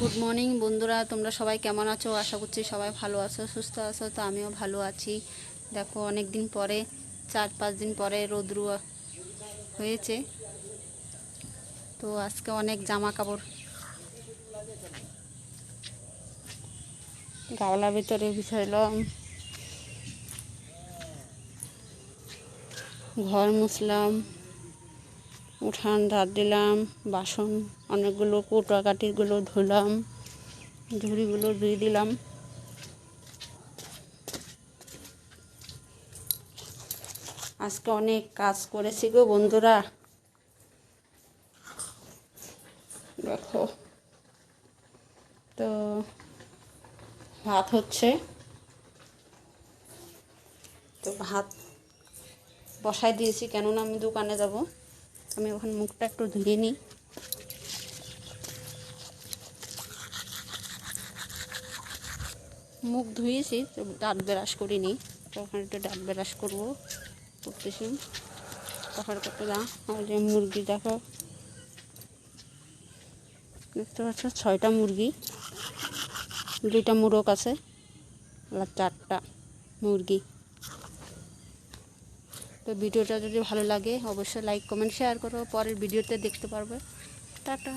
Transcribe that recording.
Good morning বন্ধুরা, তোমরা সবাই কেমন আছো? আশা করছি সবাই ভালো আছো, সুস্থ আছো, তো আমিও ভালো আছি। দেখো অনেক দিন পরে, চার পাঁচ দিন পরে রোদ্রু হয়েছে। তো আজকে অনেক জামা কাপড় গাওলার ভিতরে বিছাইলাম। ঘর মুছলাম। উঠান, ধার দিলাম, বাসন, অনেকগুলো কোটা কাটিগুলো ধুলাম, ঝুড়িগুলো ধুয়ে দিলাম। আজকে অনেক কাজ করেছি গো বন্ধুরা। দেখো, তো ভাত হচ্ছে। তো ভাত বসাই দিয়েছি, কেননা আমি দোকানে যাব। আমি ওখানে মুখটা একটু ধুয়ে নিই। মুখ ধুয়েছি, তো দাঁত ব্রাশ করিনি। তো ওখানে একটু দাঁত ব্রাশ করব, করতেছি। তখন দাও। আর যে মুরগি দেখো। দেখতে পাচ্ছ, ছয়টা মুরগি। দুইটা মুরগ আছে, আর চারটা মুরগি। তো ভিডিওটা যদি ভালো লাগে, অবশ্যই লাইক কমেন্ট শেয়ার করো। পরের ভিডিওতে দেখতে পারবে। টাটা।